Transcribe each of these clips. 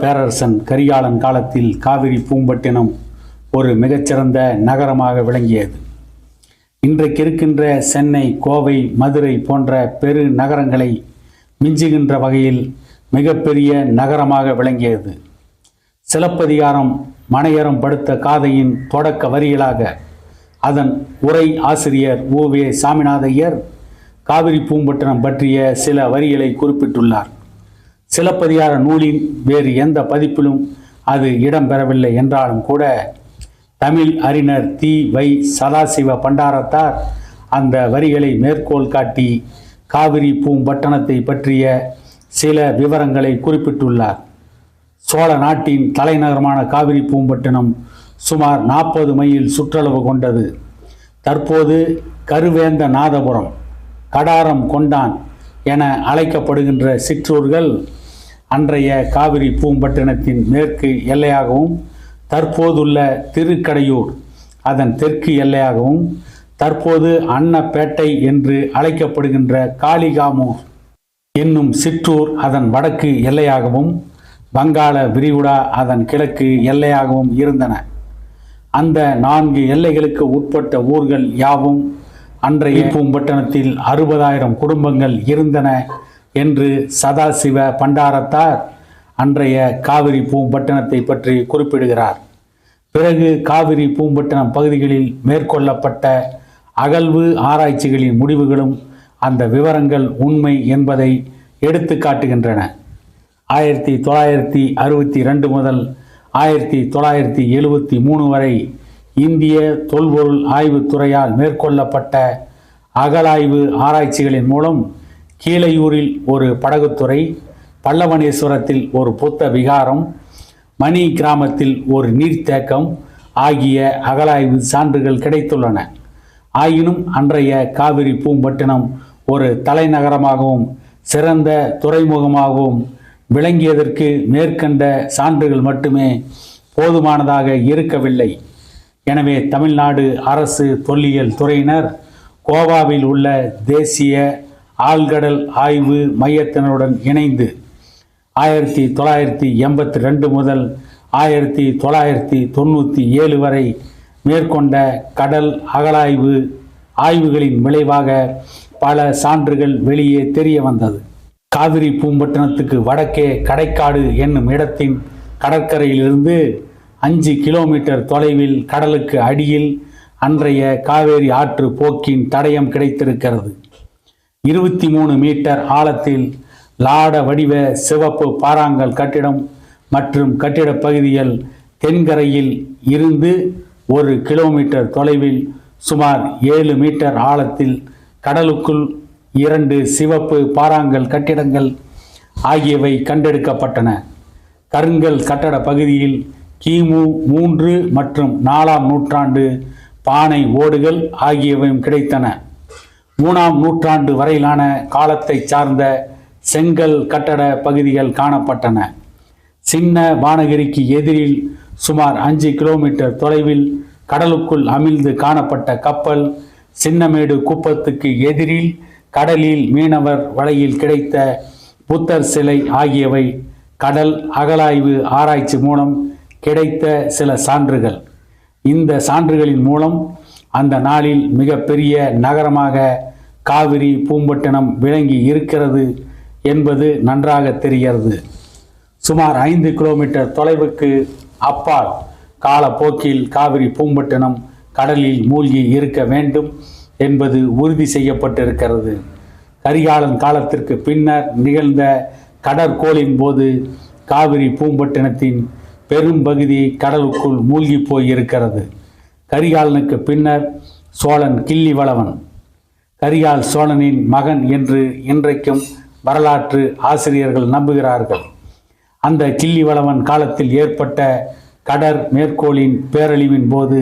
பேரரசன் கரிகாலன் காலத்தில் காவிரி பூம்பட்டினம் ஒரு மிகச்சிறந்த நகரமாக விளங்கியது. இன்றைக்கு இருக்கின்ற சென்னை கோவை மதுரை போன்ற பெரு நகரங்களை மிஞ்சுகின்ற வகையில் மிகப்பெரிய நகரமாக விளங்கியது. சிலப்பதிகாரம் மனையரம் படுத்த காதையின் தொடக்க வரிகளாக அதன் உரை ஆசிரியர் ஓவே சாமிநாதையர் காவிரி பூம்பட்டினம் பற்றிய சில வரிகளை குறிப்பிட்டுள்ளார். சிலப்பதிகார நூலின் வேறு எந்த பதிப்பிலும் அது இடம்பெறவில்லை என்றாலும் கூட தமிழ் அறிஞர் தி. வை. சதாசிவ பண்டாரத்தார் அந்த வரிகளை மேற்கோள் காட்டி காவிரி பூம்பட்டணத்தை பற்றிய சில விவரங்களை குறிப்பிட்டுள்ளார். சோழ நாட்டின் தலைநகரமான காவிரி பூம்பட்டினம் சுமார் நாற்பது மைல் சுற்றளவு கொண்டது. தற்போது கருவேந்த நாதபுரம் கடாரம் கொண்டான் என அழைக்கப்படுகின்ற சிற்றூர்கள் அன்றைய காவிரி பூம்பட்டினத்தின் மேற்கு எல்லையாகவும் தற்போதுள்ள திருக்கடையூர் அதன் தெற்கு எல்லையாகவும் தற்போது அன்னப்பேட்டை என்று அழைக்கப்படுகின்ற காளிகாமூர் என்னும் சிற்றூர் அதன் வடக்கு எல்லையாகவும் வங்காள விரிகுடா அதன் கிழக்கு எல்லையாகவும் இருந்தன. அந்த நான்கு எல்லைகளுக்கு உட்பட்ட ஊர்கள் யாவும் அன்றைய பூம்பட்டணத்தில் அறுபதாயிரம் குடும்பங்கள் இருந்தன. என்று சதாசிவ பண்டாரத்தார் அன்றைய காவிரி பூம்பட்டினத்தை பற்றி குறிப்பிடுகிறார். பிறகு காவிரி பூம்பட்டினம் பகுதிகளில் மேற்கொள்ளப்பட்ட அகழ்வு ஆராய்ச்சிகளின் முடிவுகளும் அந்த விவரங்கள் உண்மை என்பதை எடுத்து காட்டுகின்றன. ஆயிரத்தி தொள்ளாயிரத்தி அறுபத்தி ரெண்டு முதல் ஆயிரத்தி தொள்ளாயிரத்தி எழுபத்தி மூணு வரை இந்திய தொல்பொருள் ஆய்வுத்துறையால் மேற்கொள்ளப்பட்ட அகலாய்வு ஆராய்ச்சிகளின் மூலம் கீழையூரில் ஒரு படகுத்துறை பல்லவனேஸ்வரத்தில் ஒரு புத்த விகாரம் மணி கிராமத்தில் ஒரு நீர்த்தேக்கம் ஆகிய அகலாய்வு சான்றுகள் கிடைத்துள்ளன. ஆயினும் அன்றைய காவிரி பூம்பட்டினம் ஒரு தலைநகரமாகவும் சிறந்த துறைமுகமாகவும் விளங்கியதற்கு மேற்கண்ட சான்றுகள் மட்டுமே போதுமானதாக இருக்கவில்லை. எனவே தமிழ்நாடு அரசு தொல்லியல் துறையினர் கோவாவில் உள்ள தேசிய ஆழ்கடல் ஆய்வு மையத்தினருடன் இணைந்து ஆயிரத்தி தொள்ளாயிரத்தி எண்பத்தி ரெண்டு முதல் ஆயிரத்தி தொள்ளாயிரத்தி தொண்ணூற்றி ஏழு வரை மேற்கொண்ட கடல் அகலாய்வு ஆய்வுகளின் விளைவாக பல சான்றுகள் வெளியே தெரிய வந்தது. காவிரி பூம்பட்டினத்துக்கு வடக்கே கடைக்காடு என்னும் இடத்தின் கடற்கரையிலிருந்து அஞ்சு கிலோமீட்டர் தொலைவில் கடலுக்கு அடியில் அன்றைய காவேரி ஆற்று போக்கின் தடயம் கிடைத்திருக்கிறது. இருபத்தி மூணு மீட்டர் ஆழத்தில் லாட வடிவ சிவப்பு பாறாங்கல் கட்டிடம் மற்றும் கட்டிடப் பகுதிகள் தென்கரையில் இருந்து ஒரு கிலோமீட்டர் தொலைவில் சுமார் ஏழு மீட்டர் ஆழத்தில் கடலுக்குள் இரண்டு சிவப்பு பாறாங்கல் கட்டிடங்கள் ஆகியவை கண்டெடுக்கப்பட்டன. கருங்கல் கட்டட பகுதியில் கிமு மூன்று மற்றும் நாலாம் நூற்றாண்டு பானை ஓடுகள் ஆகியவையும் கிடைத்தன. மூணாம் நூற்றாண்டு வரையிலான காலத்தை சார்ந்த செங்கல் கட்டட பகுதிகள் காணப்பட்டன. சின்ன வானகிரிக்கு எதிரில் சுமார் அஞ்சு கிலோமீட்டர் தொலைவில் கடலுக்குள் அமிழ்ந்து காணப்பட்ட கப்பல் சின்னமேடு குப்பத்துக்கு எதிரில் கடலில் மீனவர் வலையில் கிடைத்த புத்தர் சிலை ஆகியவை கடல் அகலாய்வு ஆராய்ச்சி மூலம் கிடைத்த சில சான்றுகள். இந்த சான்றுகளின் மூலம் அந்த நாளில் மிகப்பெரிய நகரமாக காவிரி பூம்பட்டினம் விளங்கி இருக்கிறது என்பது நன்றாக தெரிகிறது. சுமார் ஐந்து கிலோமீட்டர் தொலைவுக்கு அப்பால் காலப்போக்கில் காவிரி பூம்பட்டினம் கடலில் மூழ்கி இருக்க வேண்டும் என்பது உறுதி செய்யப்பட்டிருக்கிறது. கரிகாலன் காலத்திற்கு பின்னர் நிகழ்ந்த கடற்கோளின் போது காவிரி பூம்பட்டினத்தின் பெரும்பகுதி கடலுக்குள் மூழ்கி போய் இருக்கிறது கரிகாலனுக்கு பின்னர் சோழன் கிள்ளி வளவன் கரிகால் சோழனின் மகன் என்று இன்றைக்கும் வரலாற்று ஆசிரியர்கள் நம்புகிறார்கள். அந்த கிள்ளிவளவன் காலத்தில் ஏற்பட்ட கடற் மேற்கோளின் பேரழிவின் போது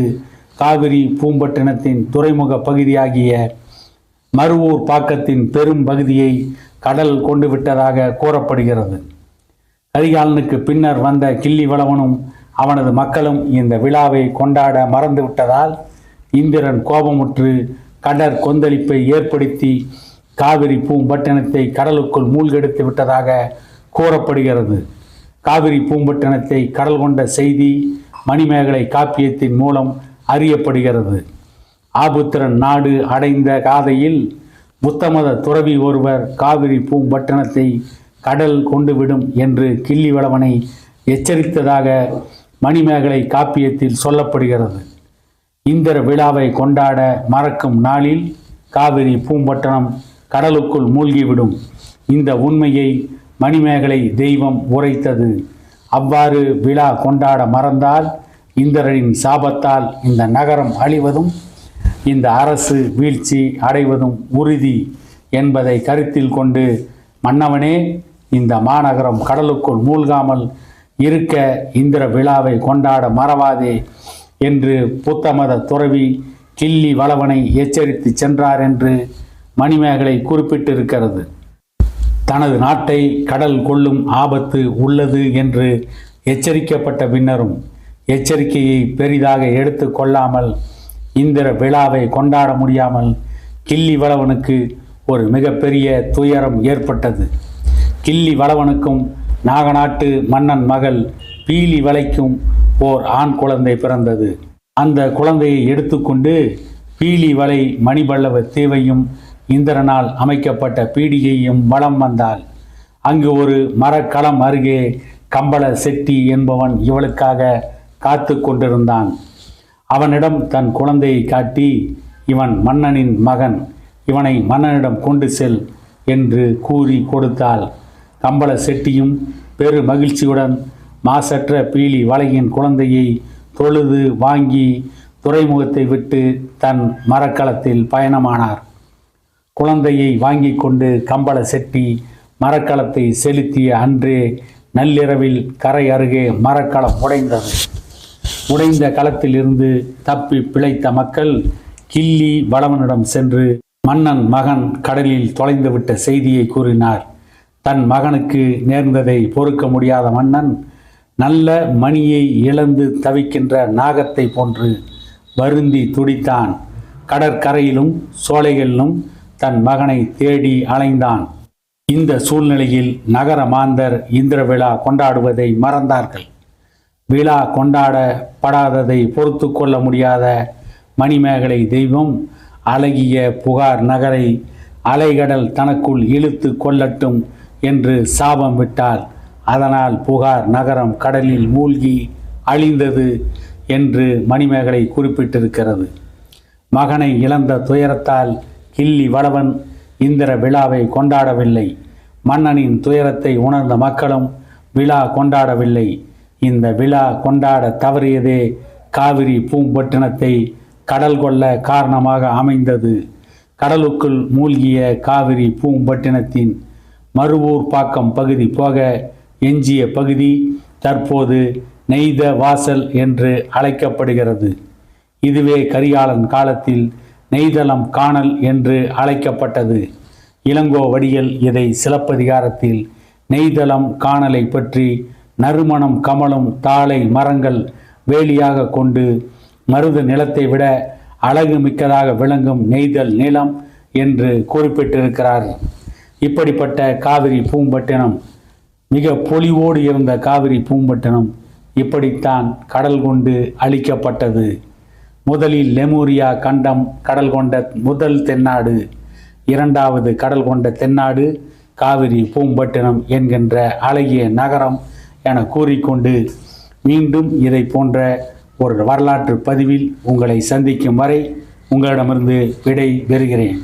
காவிரி பூம்பட்டினத்தின் துறைமுக பகுதியாகிய மருவூர் பாக்கத்தின் பெரும் பகுதியை கடல் கொண்டு விட்டதாக கூறப்படுகிறது. கரிகாலனுக்கு பின்னர் வந்த கிள்ளிவளவனும் அவனது மக்களும் இந்த விழாவை கொண்டாட மறந்துவிட்டதால் இந்திரன் கோபமுற்று கடற் கொந்தளிப்பை ஏற்படுத்தி காவிரி பூம்பட்டினத்தை கடலுக்குள் மூழ்கெடுத்து விட்டதாக கூறப்படுகிறது. காவிரி பூம்பட்டினத்தை கடல் கொண்ட செய்தி மணிமேகலை காப்பியத்தின் மூலம் அறியப்படுகிறது. ஆபுத்திரன் நாடு அடைந்த காதையில் புத்தமத துறவி ஒருவர் காவிரி பூம்பட்டினத்தை கடல் கொண்டுவிடும் என்று கிள்ளிவளவனை எச்சரித்ததாக மணிமேகலை காப்பியத்தில் சொல்லப்படுகிறது. இந்திர விழாவை கொண்டாட மறக்கும் நாளில் காவிரி பூம்பட்டணம் கடலுக்குள் மூழ்கிவிடும். இந்த உண்மையை மணிமேகலை தெய்வம் உரைத்தது. அவ்வாறு விழா கொண்டாட மறந்தால் இந்திரனின் சாபத்தால் இந்த நகரம் அழிவதும் இந்த அரசு வீழ்ச்சி அடைவதும் உறுதி என்பதை கருத்தில் கொண்டு மன்னவனே இந்த மாநகரம் கடலுக்குள் மூழ்காமல் இருக்க இந்திர விழாவை கொண்டாட மறவாதே. என்று புத்தமத துறவி கிள்ளி வளவனை எச்சரித்து சென்றார் என்று மணிமேகலை குறிப்பிட்டிருக்கிறது. தனது நாட்டை கடல் கொள்ளும் ஆபத்து உள்ளது என்று எச்சரிக்கப்பட்ட பின்னரும் எச்சரிக்கையை பெரிதாக எடுத்து கொள்ளாமல் இந்திர விழாவை கொண்டாட முடியாமல் கில்லி வளவனுக்கு ஒரு மிகப்பெரிய துயரம் ஏற்பட்டது. கிள்ளி வளவனுக்கும் நாகநாட்டு மன்னன் மகள் பீலி வலைக்கும் ஓர் ஆண் குழந்தை பிறந்தது. அந்த குழந்தையை எடுத்துக்கொண்டு பீலி வலை மணிபல்லவ தீவையும் இந்திரனால் அமைக்கப்பட்ட பீடிகையும் வலம் வந்தாள். அங்கு ஒரு மரக்களம் அருகே கம்பள செட்டி என்பவன் இவளுக்காக காத்து கொண்டிருந்தான். அவனிடம் தன் குழந்தையை காட்டி இவன் மன்னனின் மகன் இவனை மன்னனிடம் கொண்டு செல் என்று கூறி கொடுத்தாள். கம்பள செட்டியும் பெரு மகிழ்ச்சியுடன் மாசற்ற பீலி வலையின் குழந்தையை தொழுது வாங்கி துறைமுகத்தை விட்டு தன் மரக்களத்தில் பயணமானார். குழந்தையை வாங்கி கொண்டு கம்பள செட்டி மரக்களத்தை செலுத்திய அன்றே நள்ளிரவில் கரை அருகே மரக்களம் உடைந்தது. உடைந்த களத்திலிருந்து தப்பி பிழைத்த மக்கள் கிள்ளி வளவனிடம் சென்று மன்னன் மகன் கடலில் தொலைந்துவிட்ட செய்தியை கூறினார். தன் மகனுக்கு நேர்ந்ததை பொறுக்க முடியாத மன்னன் நல்ல மணியை இழந்து தவிக்கின்ற நாகத்தை போன்று வருந்தி துடித்தான். கடற்கரையிலும் சோலைகளிலும் தன் மகனை தேடி அலைந்தான். இந்த சூழ்நிலையில் நகர மாந்தர் இந்திர விழா கொண்டாடுவதை மறந்தார்கள். விழா கொண்டாடப்படாததை பொறுத்து கொள்ள முடியாத மணிமேகலை தெய்வம் அழகிய புகார் நகரை அலைகடல் தனக்குள் இழுத்து கொள்ளட்டும் என்று சாபம் விட்டார். அதனால் புகார் நகரம் கடலில் மூழ்கி அழிந்தது என்று மணிமேகலை குறிப்பிட்டிருக்கிறது. மகனை இழந்த துயரத்தால் கில்லி வளவன் இந்திர விழாவை கொண்டாடவில்லை. மன்னனின் துயரத்தை உணர்ந்த மக்களும் விழா கொண்டாடவில்லை. இந்த விழா கொண்டாட தவறியதே காவிரி பூம்பட்டினத்தை கடல் கொள்ள காரணமாக அமைந்தது. கடலுக்குள் மூழ்கிய காவிரி பூம்பட்டினத்தின் மருவூர் பாக்கம் பகுதி போக எஞ்சிய பகுதி தற்போது நெய்த வாசல் என்று அழைக்கப்படுகிறது. இதுவே கரிகாலன் காலத்தில் நெய்தளம் காணல் என்று அழைக்கப்பட்டது. இளங்கோ வடியல் இதை சிலப்பதிகாரத்தில் நெய்தளம் காணலை பற்றி நறுமணம் கமலும் தாளை மரங்கள் வேலியாக கொண்டு மருது நிலத்தை விட அழகு மிக்கதாக விளங்கும் நெய்தல் நிலம் என்று குறிப்பிட்டிருக்கிறார். இப்படிப்பட்ட காவிரி பூம்பட்டினம் மிக பொலிவோடு இருந்த காவிரி பூம்பட்டினம் இப்படித்தான் கடல் கொண்டு அழிக்கப்பட்டது. முதலில் லெமூரியா கண்டம் கடல் கொண்ட முதல் தென்னாடு இரண்டாவது கடல் கொண்ட தென்னாடு காவிரி பூம்பட்டினம் என்கின்ற அழகிய நகரம் என கூறிக்கொண்டு மீண்டும் இதை போன்ற ஒரு வரலாற்று பதிவில் உங்களை சந்திக்கும் வரை உங்களிடமிருந்து விடை பெறுகிறேன்.